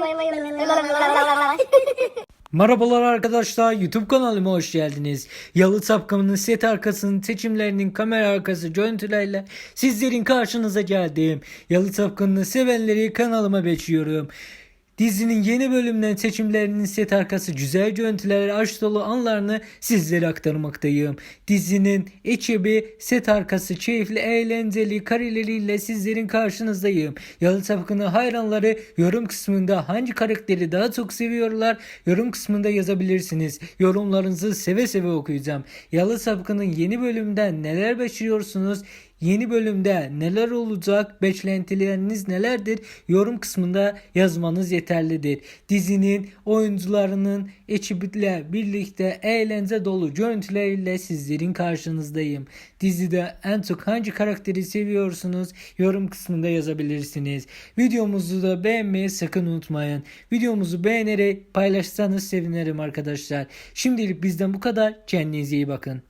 Merhabalar arkadaşlar YouTube kanalıma hoş geldiniz. Yalı Sapkamı'nın set arkasının seçimlerinin kamera arkası görüntülerle sizlerin karşınıza geldim. Yalı Sapkamı'nı sevenleri kanalıma bekliyorum. Dizinin yeni bölümden seçimlerinin set arkası güzel görüntüler, aşk dolu anlarını sizlere aktarmaktayım. Dizinin ekibi set arkası keyifli, eğlenceli kareleriyle sizlerin karşınızdayım. Yalı Sapkını hayranları yorum kısmında hangi karakteri daha çok seviyorlar yorum kısmında yazabilirsiniz. Yorumlarınızı seve seve okuyacağım. Yalı Sapkı'nın yeni bölümden neler bekliyorsunuz? Yeni bölümde neler olacak? Beklentileriniz nelerdir? Yorum kısmında yazmanız yeterlidir. Dizinin oyuncularının ekibiyle birlikte eğlence dolu görüntüleriyle sizlerin karşınızdayım. Dizide en çok hangi karakteri seviyorsunuz? Yorum kısmında yazabilirsiniz. Videomuzu da beğenmeyi sakın unutmayın. Videomuzu beğenerek paylaşsanız sevinirim arkadaşlar. Şimdilik bizden bu kadar. Kendinize iyi bakın.